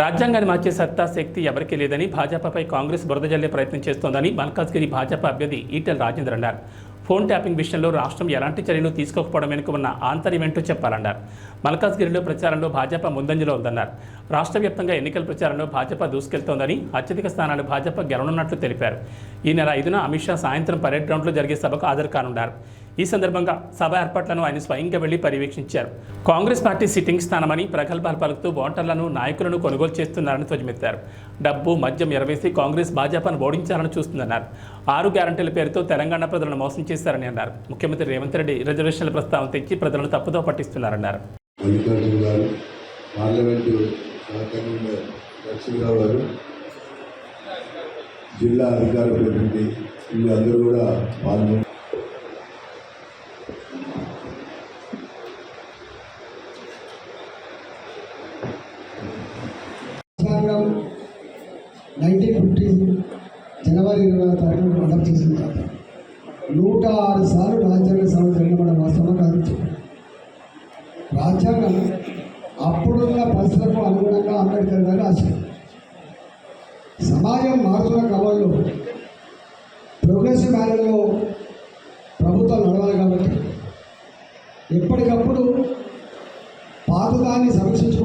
రాజ్యాంగాన్ని మార్చే సత్తా శక్తి ఎవరికీ లేదని భాజపాపై కాంగ్రెస్ బురద జల్లే ప్రయత్నం చేస్తోందని మల్కాజ్గిరి భాజపా అభ్యర్థి ఈటెల్ రాజేందర్ అన్నారు. ఫోన్ ట్యాపింగ్ విషయంలో రాష్ట్రం ఎలాంటి చర్యలు తీసుకోకపోవడం వెనుక ఉన్న ఆంతర్యమేంటో చెప్పాలన్నారు. మల్కాజ్గిరిలో ప్రచారంలో భాజపా ముందంజలో ఉందన్నారు. రాష్ట్ర వ్యాప్తంగా ఎన్నికల ప్రచారంలో భాజపా దూసుకెళ్తోందని అత్యధిక స్థానాలు భాజపా గెలవనున్నట్లు తెలిపారు. ఈ నెల ఐదున అమిత్ షా సాయంత్రం పరేడ్ గ్రౌండ్లో జరిగే సభకు హాజరు కానున్నారు. ఈ సందర్భంగా సభ ఏర్పాట్లను ఆయన స్వయంగా వెళ్ళి పర్యవేక్షించారు. కాంగ్రెస్ పార్టీ సిట్టింగ్ స్థానమని ప్రగల్భాలు పలుకుతూ ఓటర్లను నాయకులను కొనుగోలు చేస్తున్నారని ధ్వజమెత్తారు. డబ్బు మద్యం ఎరవేసి కాంగ్రెస్ భాజపాను ఓడించాలని చూస్తుందన్నారు. ఆరు గ్యారంటీల పేరుతో తెలంగాణ ప్రజలను మోసం చేశారని అన్నారు. ముఖ్యమంత్రి రేవంత్ రెడ్డి రిజర్వేషన్ల ప్రస్తావన తెచ్చి ప్రజలను తప్పుదో పట్టిస్తున్నారన్నారు. జిల్లా అధికార ప్రతినిధి వీళ్ళందరూ కూడా పాల్గొని రాజ్యాంగం నైన్టీన్ ఫిఫ్టీ జనవరి ఇరవై తారీఖున అడాప్ట్ చేసిన తర్వాత నూట ఆరు సార్లు రాజ్యాంగ సభ జరిగిన వాస్తవం కాదు. రాజ్యాంగం అప్పుడున్న పరిస్థితులకు అనుగుణంగా అంబేద్కర్ గారు రాశారు సమాజం మారుతున్న క్రమంలో ప్రోగ్రెసివ్ మేనర్లో ప్రభుత్వం నడవాలి కాబట్టి ఎప్పటికప్పుడు పాతదాన్ని సమీక్షించు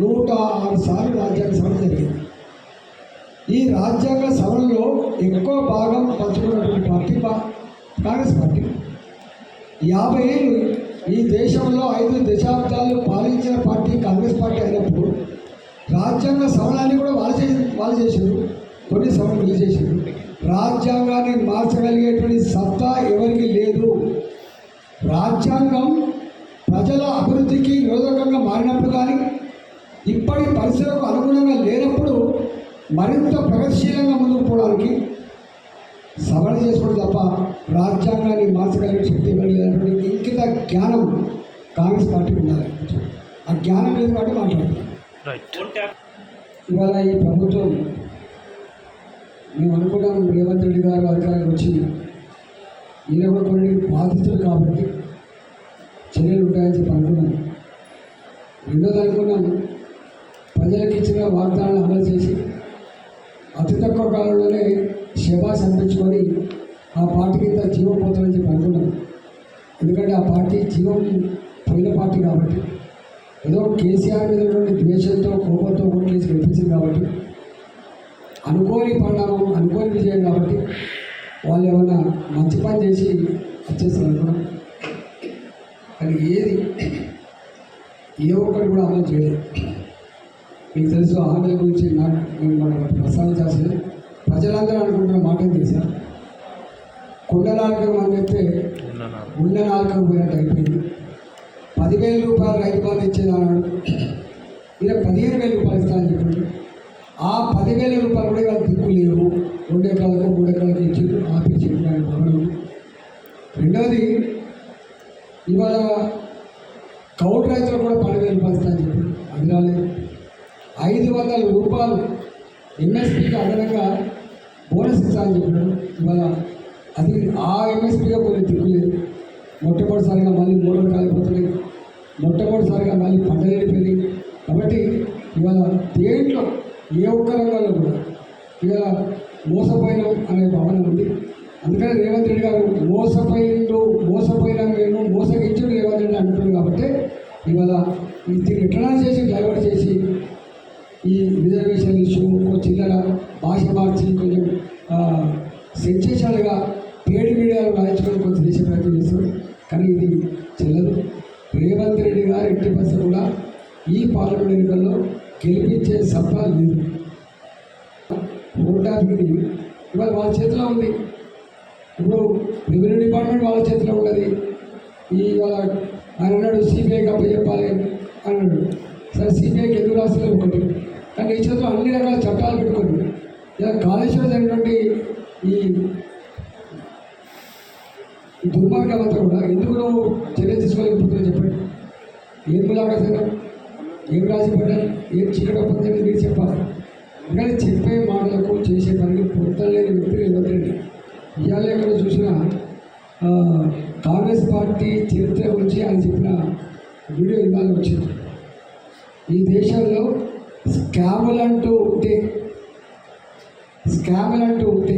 నూట ఆరు సార్లు రాజ్యాంగ సభ జరిగింది. ఈ రాజ్యాంగ సభల్లో ఎక్కువ భాగం పంచుకున్నటువంటి పార్టీ కాంగ్రెస్ పార్టీ. యాభై ఏళ్ళు ఈ దేశంలో ఐదు దశాబ్దాలు పాలించిన పార్టీ కాంగ్రెస్ పార్టీ అయినప్పుడు రాజ్యాంగ సవరణాన్ని కూడా వాళ్ళు చేసి వాళ్ళు చేశారు. కొన్ని సవరణలు వీళ్ళు చేశారు. రాజ్యాంగాన్ని మార్చగలిగేటువంటి సత్తా ఎవరికి లేదు. రాజ్యాంగం ఇప్పటి పరిస్థితులకు అనుగుణంగా లేనప్పుడు మరింత ప్రగతిశీలంగా ముందుకు పోవడానికి సవరణ చేసుకోవడం తప్ప రాజ్యాంగాన్ని మార్చగలిగే శక్తి ఎవరికి లేనటువంటి ఇంకిత జ్ఞానం కాంగ్రెస్ పార్టీకి ఉండాలి. ఆ జ్ఞానం లేదు కాబట్టి మాట్లాడుతున్నాం ఇవాళ ఈ ప్రభుత్వం మేము అనుకున్నాం రేవంత్ రెడ్డి గారు అధికారులకు వచ్చి ఈయన కూడా కొన్ని బాధితులు కాబట్టి చర్యలు ఉంటాయని చెప్పి అనుకున్నాం. రెండోది అనుకున్నాం ప్రజలకు ఇచ్చిన వాగ్దానాలు అమలు చేసి అతి తక్కువ కాలంలోనే శబాస్ అనిపించుకొని ఆ పార్టీకి ఇంత జీవం పోతుందని చెప్పి అనుకున్నాను ఎందుకంటే ఆ పార్టీ జీవం పోయిన పార్టీ కాబట్టి ఏదో కేసీఆర్ మీద ఉన్నటువంటి ద్వేషంతో కోపంతో ఓటు కేసు గెలిపించింది కాబట్టి అనుకోని పరిణామం అనుకోని విజయం కాబట్టి వాళ్ళు ఏమైనా మంచి పని చేసి వచ్చేస్తారు అనుకున్నాం. కానీ ఏది ఏ ఒక్కటి కూడా అమలు చేయలేదు. మీకు తెలుసు హామీల గురించి నేను మనం ప్రస్తావించాల్సింది. ప్రజలందరూ అనుకుంటున్న మాట ఏం తెలుసా? కొండ నాలుగు మంది అయితే ఉన్న నాలుగు పోయినట్టు అయిపోయింది. పదివేల రూపాయలు రైతు బంధు ఇచ్చేదన్నాడు ఈయన పదిహేను వేల రూపాయలు ఇస్తానని చెప్పిండు. ఆ పదివేల రూపాయలు కూడా ఇవాళ దిక్కు లేవు. రెండు ఎకరాలకు మూడు ఎకరాలకు ఇచ్చి ఆపించి రెండవది ఇవాళ కౌలు రైతులు కూడా పదివేల రూపాయలు ఇస్తానని చెప్పిండు. అది రాలేదు. ఐదు వందల రూపాయలు ఎంఎస్పీకి అదనంగా బోనస్ ఇస్తానని చెప్పాడు ఇవాళ అది ఆ ఎంఎస్పీగా కొన్ని దిక్కులేదు మొట్టమొదటిసారిగా మళ్ళీ మూడు కాలిపోతున్నాయి. మొట్టమొదటిసారిగా మళ్ళీ పంటలు వెళ్ళిపోయింది కాబట్టి ఇవాళ దేంట్లో ఏ ఒక్క రంగంలో కూడా ఇవాళ మోసపోయినాం అనే భావన ఉంది. అందుకని రేవంత్ రెడ్డి గారు మోసపోయిండు మోసపోయినా నేను మోసగించుడు రేవంత్ రెడ్డి అంటున్నాడు కాబట్టి ఇవాళ ఈ దీన్ని ఎట్లా చేసి డైవర్ట్ చేసి ఈ రిజర్వేషన్ ఇష్యూ ఇంకో చిల్లర భాష మార్చి కొంచెం సెన్సేషనల్గా పేడ్ మీడియాలో రాయించుకొని కొంచెం చేసే ప్రయత్నం చేస్తారు కానీ ఇది చెల్లదు. రేవంత్ రెడ్డి గారు ఎట్టి బస్సు కూడా ఈ పార్లమెంట్ ఎన్నికల్లో గెలిపించే సత్తా లేదు. ఓటానికి ఇవాళ వాళ్ళ చేతిలో ఉంది. ఇప్పుడు రెవెన్యూ డిపార్ట్మెంట్ వాళ్ళ చేతిలో ఉన్నది. ఈ వాళ్ళ ఆయన అన్నాడు సిబిఐకి అప్పచెప్పాలి అన్నాడు. సరే సిబిఐకి ఎందుకు రాస్తుంది ఒకటి? కానీ ఈ చేతిలో అన్ని రకాల చట్టాలు పెట్టుకుని ఇలా కాళేశ్వరం జరిగినటువంటి ఈ ఈ దుర్మార్గం అంతా కూడా ఎందుకు నువ్వు చర్య తీసుకోలేకపోతున్నా చెప్పండి. ఏం ములాఖాసైనా ఏం రాసిపడ్డారు ఏం చీకటి ఒప్పందని మీరు చెప్పాలి. కానీ చెప్పే మాటలకు చేసే పనికి పొందలేని వ్యక్తి రేవంత్ రెడ్డి ఇవాళ ఎక్కడ చూసినా కాంగ్రెస్ పార్టీ చరిత్ర గురించి ఆయన చెప్పిన వీడియో ఇవాళ వచ్చింది. ఈ దేశంలో స్కాములు అంటూ ఉంటే స్కాములు అంటూ ఉంటే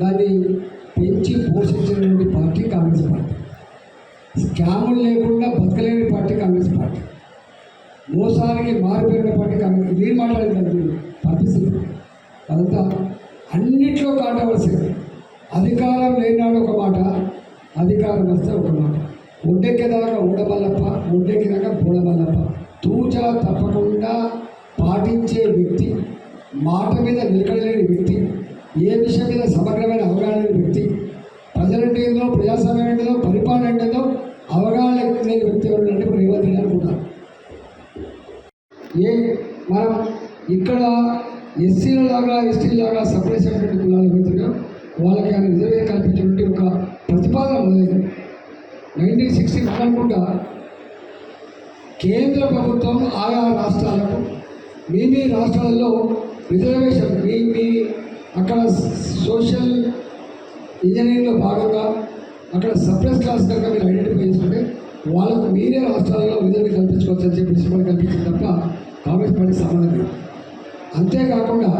దాన్ని పెంచి పోషించినటువంటి పార్టీ కాంగ్రెస్ పార్టీ. స్కాములు లేకుండా బతకలేని పార్టీ కాంగ్రెస్ పార్టీ. మోసానికి మారిపోయిన పార్టీ కాంగ్రెస్ నేను మాట్లాడేది పరిస్థితి అదంతా అన్నిట్లో కాంట్రవర్సీ. అధికారం లేనాడు ఒక మాట అధికారం వస్తే ఒక మాట. ఒడ్డెక్కేదాకా ఊడబల్లప్ప ఒడ్డెక్కేదాకా బూడబల్లప్ప. తూచా తప్పకుండా పాటించే వ్యక్తి మాట మీద నిలకడలేని వ్యక్తి ఏ విషయం మీద సమగ్రమైన అవగాహన లేని వ్యక్తి ప్రజలంటే ఏందో ప్రజాస్వామ్యం ఏంటో పరిపాలన ఏంటో అవగాహన లేని వ్యక్తి ఎవరు అంటే ఇప్పుడు రేవంత్ రెడ్డి అనుకుంటారు. ఏ మనం ఇక్కడ ఎస్సీల లాగా ఎస్టీల లాగా సపరేట్ అయినటువంటి కులాలు ఏవైతున్నాయో వాళ్ళకి ఆయన రిజర్వేషన్ కల్పించినటువంటి ఒక ప్రతిపాదన మొదలైంది. నైన్టీన్ సిక్స్టీ అనుకుంటా కేంద్ర ప్రభుత్వం ఆయా రాష్ట్రాలకు మీ మీ రాష్ట్రాల్లో రిజర్వేషన్ మీ మీ అక్కడ సోషల్ ఇంజనీరింగ్లో భాగంగా అక్కడ సప్రెస్ క్లాస్ కనుక మీరు ఐడెంటిఫై చేసుకుంటే వాళ్ళకు మీరే రాష్ట్రాలలో విధులు కల్పించుకోవచ్చు అని చెప్పి సినిమా కల్పించింది తప్ప కాంగ్రెస్ పార్టీ సంబంధం లేదు. అంతేకాకుండా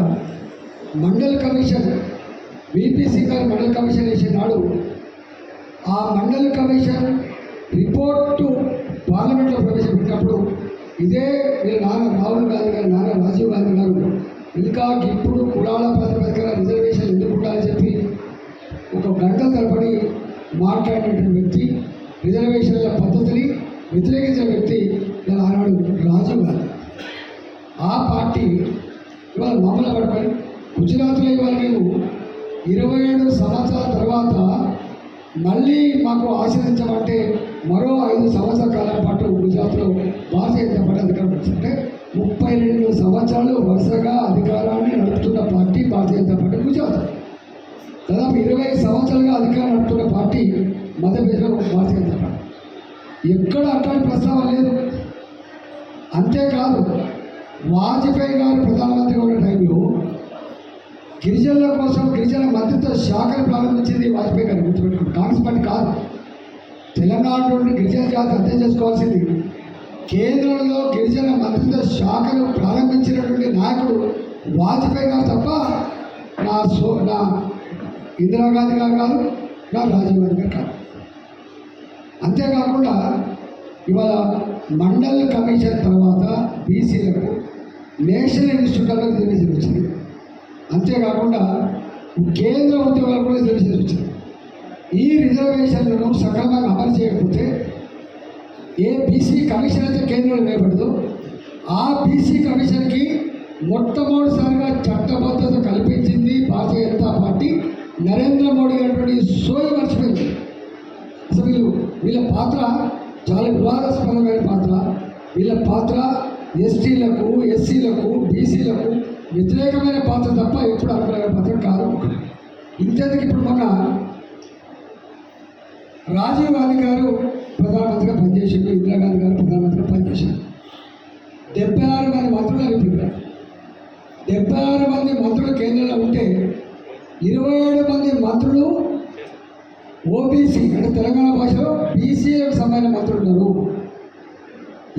మండల్ కమిషన్ బీపీసీ గారు మండల్ కమిషన్ వేసిన నాడు ఆ మండల్ కమిషన్ రిపోర్టు పార్లమెంట్లో ప్రవేశపెట్టినప్పుడు ఇదే వీళ్ళ నాన్న రాహుల్ గాంధీ గారి నాన్న రాజీవ్ గాంధీ గారు ఇంకా ఇప్పుడు కులాల ప్రాతిపదికన రిజర్వేషన్ ఎందుకు ఉండాలని చెప్పి ఒక గంట తరబడి మాట్లాడినటువంటి వ్యక్తి రిజర్వేషన్ల పద్ధతిని వ్యతిరేకించిన వ్యక్తి ఇలా ఆనాడు రాజీవ్ గాంధీ. ఆ పార్టీ ఇవాళ మమ్మల్ని పట్టుకొని గుజరాత్లో ఇవాళ మేము ఇరవై ఏడు సంవత్సరాల తర్వాత మళ్ళీ మాకు ఆశ్రయించమంటే మరో ఐదు సంవత్సరాల కాలం పాటు గుజరాత్లో భారతీయ జనతా పార్టీ అధికారం వచ్చింటే ముప్పై రెండు సంవత్సరాలు వరుసగా అధికారాన్ని నడుపుతున్న పార్టీ భారతీయ జనతా పార్టీ గుజరాత్. దాదాపు ఇరవై సంవత్సరాలుగా అధికారం నడుపుతున్న పార్టీ మధ్యప్రదేశ్లో భారతీయ జనతా పార్టీ ఎక్కడ అట్లాంటి ప్రస్తావన లేదు. అంతేకాదు వాజ్పేయి గారు ప్రధానమంత్రిగా ఉన్న టైంలో గిరిజనుల కోసం గిరిజన మద్దతు శాఖను ప్రారంభించింది వాజ్పేయి గారు గుర్తుపెట్టుకోండి. కాంగ్రెస్ పార్టీ కాదు. తెలంగాణ నుండి గిరిజన జాతి అర్థం చేసుకోవాల్సింది. కేంద్రంలో గిరిజన మంత్రిత్వ శాఖను ప్రారంభించినటువంటి నాయకుడు వాజ్పేయి గారు తప్ప నా సో నా ఇందిరాగాంధీ గారు కాదు నా రాజీవ్ గాంధీ గారు కాదు. అంతేకాకుండా ఇవాళ మండల్ కమిషన్ తర్వాత బీసీలకు నేషనల్ ఇన్స్టిట్యూట్లో రిజర్వేషన్ వచ్చింది. అంతేకాకుండా కేంద్ర ఉద్యోగాలకు కూడా రిజర్వేషన్ వచ్చింది. ఈ రిజర్వేషన్లను సక్రమంగా అమలు చేయకపోతే ఏ బీసీ కమిషన్ అయితే కేంద్రంలో వేయబడదు ఆ బీసీ కమిషన్కి మొట్టమొదటిసారిగా చట్టబద్ధత కల్పించింది భారతీయ జనతా పార్టీ నరేంద్ర మోడీ అనేటువంటి సోయి మర్చిపోయింది అసలు వీళ్ళు వీళ్ళ పాత్ర చాలా వివాదాస్పదమైన పాత్ర. వీళ్ళ పాత్ర ఎస్టీలకు ఎస్సీలకు బీసీలకు వ్యతిరేకమైన పాత్ర తప్ప ఎప్పుడు అనుకునే పాత్ర కాదు. ఇంతేందుకు ఇప్పుడు మన రాజీవ్ గాంధీ గారు ప్రధానమంత్రిగా పనిచేసిండు ఇందిరాగాంధీ గారు ప్రధానమంత్రిగా పనిచేశారు. డెబ్బై ఆరు మంది మంత్రులు అనిపించారు డెబ్బై ఆరు మంది మంత్రులు కేంద్రంలో ఉంటే ఇరవై ఏడు మంది మంత్రులు ఓబీసీ అంటే తెలంగాణ భాషలో బీసీలకు సంబంధించిన మంత్రులు ఉన్నారు.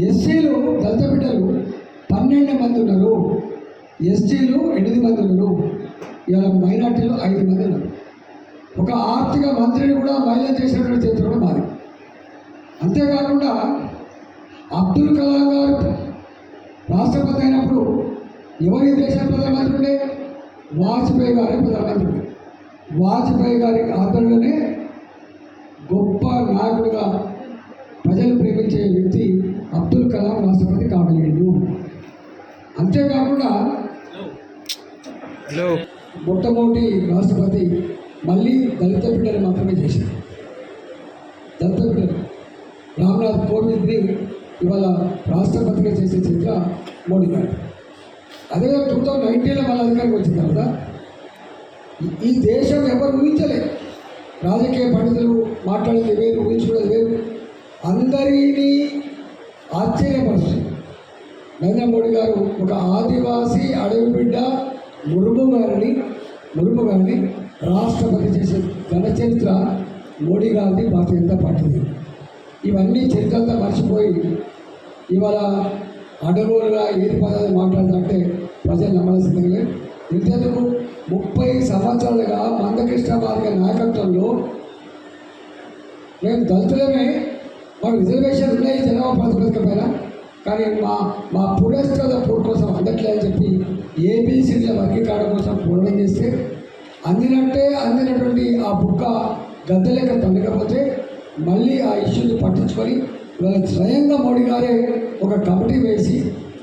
ఎస్సీలు దళిత బిడ్డలు పన్నెండు మంది ఉన్నారు. ఎస్టీలు ఎనిమిది మంది ఉన్నారు. ఇలా మైనార్టీలు ఐదు మంది ఉన్నారు. ఒక ఆర్థిక మంత్రిని కూడా మహిళ చేసినటువంటి చరిత్ర కూడా మాది. అంతేకాకుండా అబ్దుల్ కలాం గారు రాష్ట్రపతి అయినప్పుడు ఎవరి దేశ ప్రధానమంత్రి ఉండే? వాజ్పేయి గారి ప్రధానమంత్రి ఉండే. వాజ్పేయి గారి ఆధ్వర్యంలోనే గొప్ప నాయకుడిగా ప్రజలు ప్రేమించే వ్యక్తి అబ్దుల్ కలాం రాష్ట్రపతి కాగలిగాడు అంతేకాకుండా మొట్టమొదటి రాష్ట్రపతి మళ్ళీ దళిత బిడ్డలు మాత్రమే చేశారు. దళిత బిడ్డలు. రామ్నాథ్ కోవింద్ని ఇవాళ రాష్ట్రపతిగా చేసే చరిత్ర మోడీ గారు. అదే టూ థౌజండ్ నైన్టీన్లో మళ్ళీ అధికారికి వచ్చిన తర్వాత ఈ- దేశం ఎవరు ఊహించలేదు రాజకీయ పండితులు మాట్లాడేది వేరు ఊహించుకునేది వేరు. అందరినీ ఆశ్చర్యపరుస్తుంది. నరేంద్ర మోడీ గారు ఒక ఆదివాసీ అడవి బిడ్డ మురుము గారిని మురుము గారిని రాష్ట్రపతి చేసే ఘన చరిత్ర మోడీ గారిది భారతీయ జనతా పార్టీది. ఇవన్నీ చరిత్ర మర్చిపోయి ఇవాళ అడ్డగోలుగా ఏది పదాలు మాట్లాడుతుంటే ప్రజలు నమ్మవలసిందే ఇంతకు ముప్పై సంవత్సరాలుగా మందకృష్ణ బాలిక నాయకత్వంలో మేము దళితులమే మాకు రిజర్వేషన్ ఉన్నాయి జనాభా ప్రాతిపదిక పైన కానీ మా మా పురస్కృత పూర్ కోసం అందట్లేదని చెప్పి ఏబీసీల వర్గీకరణ కోసం పూర్ణం చేస్తే అందినట్టే అందినటువంటి ఆ బుక్క గద్దెలెక్క తండకపోతే మళ్ళీ ఆ ఇష్యూని పట్టించుకొని ఇవాళ స్వయంగా మోడీ గారే ఒక కమిటీ వేసి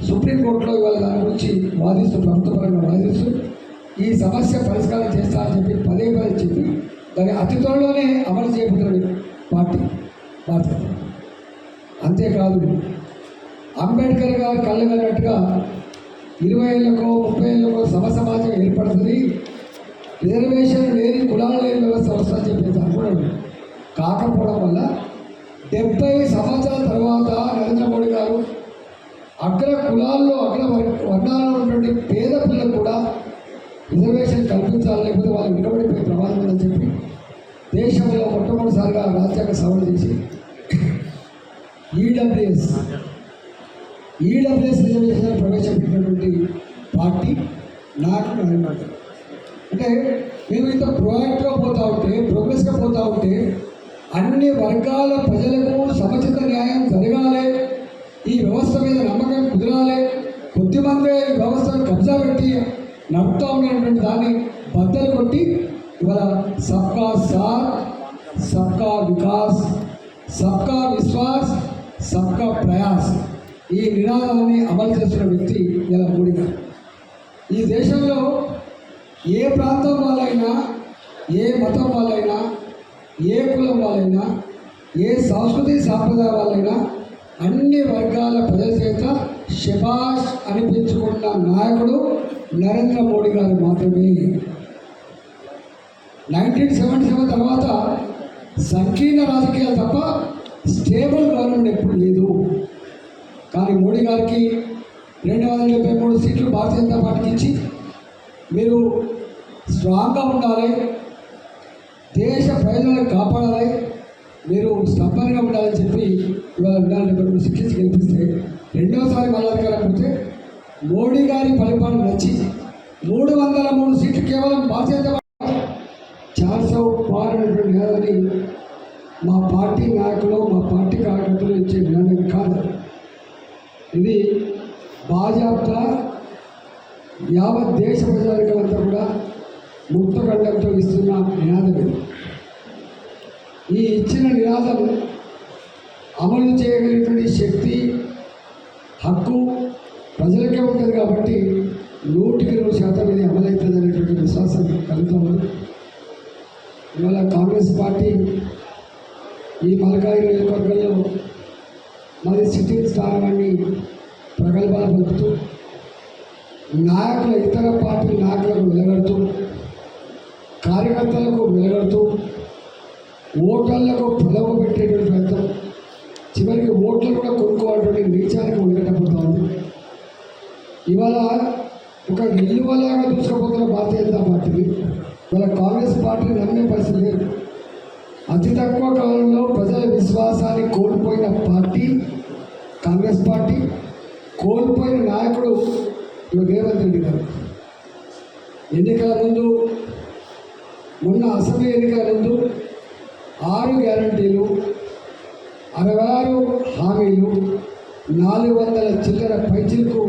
సుప్రీంకోర్టులో ఇవాళ దాని గురించి వాదిస్తూ ప్రభుత్వపరంగా వాదిస్తూ ఈ సమస్య పరిష్కారం చేస్తా అని చెప్పి పదే పదే చెప్పి దాన్ని అతి త్వరలోనే అమలు చేయబోతున్నది పార్టీ భారతీయ అంతేకాదు అంబేద్కర్ గారు కళ్ళు ఇరవై ఏళ్ళకో ముప్పై ఏళ్ళకో సమ సమాజం ఏర్పడుతుంది. రిజర్వేషన్ లేని కులాలు లేని వ్యవస్థ వస్తుందని చెప్పేసి అనుకోవడం కాకపోవడం వల్ల డెబ్బై సంవత్సరాల తర్వాత నరేంద్ర మోడీ గారు అగ్ర కులాల్లో అగ్ర వర్ణాల్లో ఉన్నటువంటి పేద పిల్లలు కూడా రిజర్వేషన్ కల్పించాలి లేకపోతే వాళ్ళు వెనుకబడిపోయే ప్రమాదం ఉందని చెప్పి దేశంలో మొట్టమొదటిసారిగా రాజ్యాంగ సవరణ చేసి ఈడబ్ల్యూఎస్ ఈడబ్ల్యూఎస్ రిజర్వేషన్ ప్రవేశపెట్టినటువంటి పార్టీ నాకు నరేంద్ర అంటే మేము ఇంత ప్రొయాక్టివ్గా పోతూ ఉంటే ప్రోగ్రెస్గా పోతా ఉంటే అన్ని వర్గాల ప్రజలకు సముచిత న్యాయం జరగాలి. ఈ వ్యవస్థ మీద నమ్మకం కుదరాలి. కొద్దిమందే ఈ వ్యవస్థను కబ్జా పెట్టి నడుపుతా ఉన్నటువంటి దాన్ని బద్దలు కొట్టి ఇవాళ సబ్కా సార్ సబ్కా వికాస్ సబ్కా విశ్వాస్ సబ్కా ప్రయాస్ ఈ నినాదాన్ని అమలు చేస్తున్న వ్యక్తి ఇలా మోడీ ఈ దేశంలో ఏ ప్రాంతం వాళ్ళైనా ఏ మతం వాళ్ళైనా ఏ కులం వాళ్ళైనా ఏ సంస్కృతి సాంప్రదాయ వాళ్ళైనా అన్ని వర్గాల ప్రజల చేత శబాష్ అనిపించుకున్న నాయకుడు నరేంద్ర మోడీ గారు మాత్రమే. నైన్టీన్ సెవెంటీ సెవెన్ తర్వాత సంకీర్ణ రాజకీయాలు తప్ప స్టేబుల్ గవర్నమెంట్ ఎప్పుడు లేదు. కానీ మోడీ గారికి రెండు వందల డెబ్బై మూడు సీట్లు భారతీయ జనతా పార్టీకి ఇచ్చి మీరు స్ట్రాంగ్గా ఉండాలి. దేశ ప్రయోజనాలను కాపాడాలి. మీరు స్తంభంగా ఉండాలని చెప్పి ఇవాళ విధానం శిక్షించి డెబ్బై గెలిపిస్తే రెండోసారి మళ్ళీ అధికారం పోతే మోడీ గారి పరిపాలన నచ్చి మూడు వందల మూడు సీట్లు కేవలం భారతీయ జనతా పార్టీ ఛాన్స్ నినాదాన్ని మా పార్టీ నాయకులు మా పార్టీ కార్యకర్తలు ఇచ్చే నినాదం కాదు. ఇది భాజపా యావత్ దేశ ప్రజలకంతా కూడా ముక్తకండంతో ఇస్తున్న నినాదం ఇది ఈ ఇచ్చిన నినాదం అమలు చేయగలిగినటువంటి శక్తి హక్కు ప్రజలకే ఉంటుంది కాబట్టి నూటికి నూరు శాతం ఇది అమలవుతుంది అనేటువంటి విశ్వాసం కలుగుతూ ఉంది. ఇవాళ కాంగ్రెస్ పార్టీ ఈ మలకాయి నియోజకవర్గంలో మరి సిట్టింగ్ స్థానాన్ని ప్రగల్భాలు పలుకుతూ నాయకుల ఇతర పార్టీ నాయకులకు వెలగడుతూ కార్యకర్తలకు వెలగడుతూ ఓటర్లకు పొలవ పెట్టేటువంటి ప్రయత్నం చివరికి ఓట్లు కూడా కొనుక్కోవాలంటే నీచానికి ఉండేటప్పుడు ఉంది. ఇవాళ ఒక నిల్వలాగా దూసుకుపోతున్న భారతీయ జనతా పార్టీని ఇవాళ కాంగ్రెస్ పార్టీని నమ్మే పరిస్థితి లేదు. అతి తక్కువ కాలంలో ప్రజల విశ్వాసాన్ని కోల్పోయిన పార్టీ కాంగ్రెస్ పార్టీ కోల్పోయిన నాయకుడు రేవంత్ రెడ్డి గారు. ఎన్నికల ముందు మొన్న అసెంబ్లీ ఎన్నికల ముందు ఆరు గ్యారంటీలు అరవై ఆరు హామీలు నాలుగు వందల చిల్లర పైచిలకు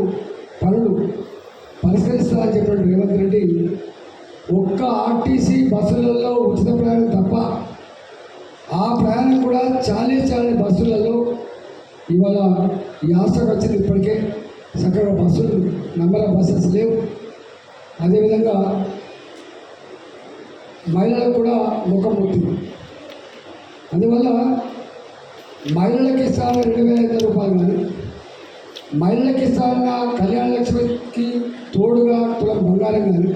పనులు పరిష్కరిస్తారని చెప్పిన రేవంత్ రెడ్డి ఒక్క ఆర్టీసీ బస్సులలో ఉచిత ప్రయాణం తప్ప ఆ ప్రయాణం కూడా చాలీస్ చాలీ బస్సులలో ఇవాళ యాసకు వచ్చింది ఇప్పటికే. చక్కగా బస్సులు నంబర్ ఆఫ్ బస్సెస్ లేవు. అదేవిధంగా మహిళలకు కూడా ముఖమూర్తి అందువల్ల మహిళలకు ఇస్తాన రెండు వేల ఐదు రూపాయలు కానీ మహిళలకు ఇస్తాన కళ్యాణ లక్ష్మికి తోడుగా తులం బంగారం కానీ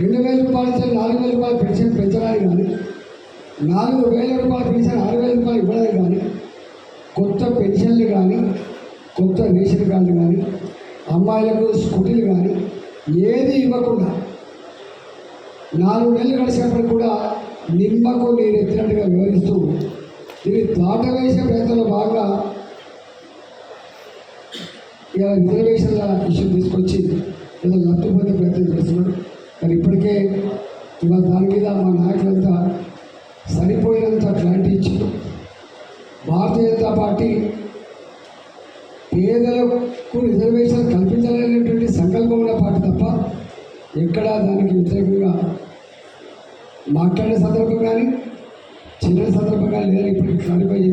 రెండు వేల రూపాయలు ఇస్తే నాలుగు వేల రూపాయలు పెన్షన్ పెంచడానికి కానీ నాలుగు వేల రూపాయలు పెన్షన్ ఆరు వేల రూపాయలు ఇవ్వడానికి కానీ కొత్త పెన్షన్లు కానీ కొత్త రేషన్ కాళ్ళు కానీ అమ్మాయిలకు స్కూటీలు కానీ ఏది ఇవ్వకుండా నాలుగు నెలలు గడిచినప్పుడు కూడా నిమ్మకు నేను ఎత్తినట్టుగా వివరిస్తూ దీన్ని దాటవేసే ప్రయత్నంలో బాగా ఇలా రిజర్వేషన్ల ఇష్యూ తీసుకొచ్చి ఏదో పొందే ప్రయత్నం చేస్తున్నాడు. కానీ ఇప్పటికే ఇవాళ దాని మీద మా నాయకులంతా సరిపోయినంత క్లారిటీ ఇచ్చి భారతీయ జనతా పార్టీ ఎక్కడ దానికి వ్యతిరేకంగా మాట్లాడే సందర్భం కానీ చిన్న సందర్భం కానీ లేదా ఇప్పుడు క్లారిఫై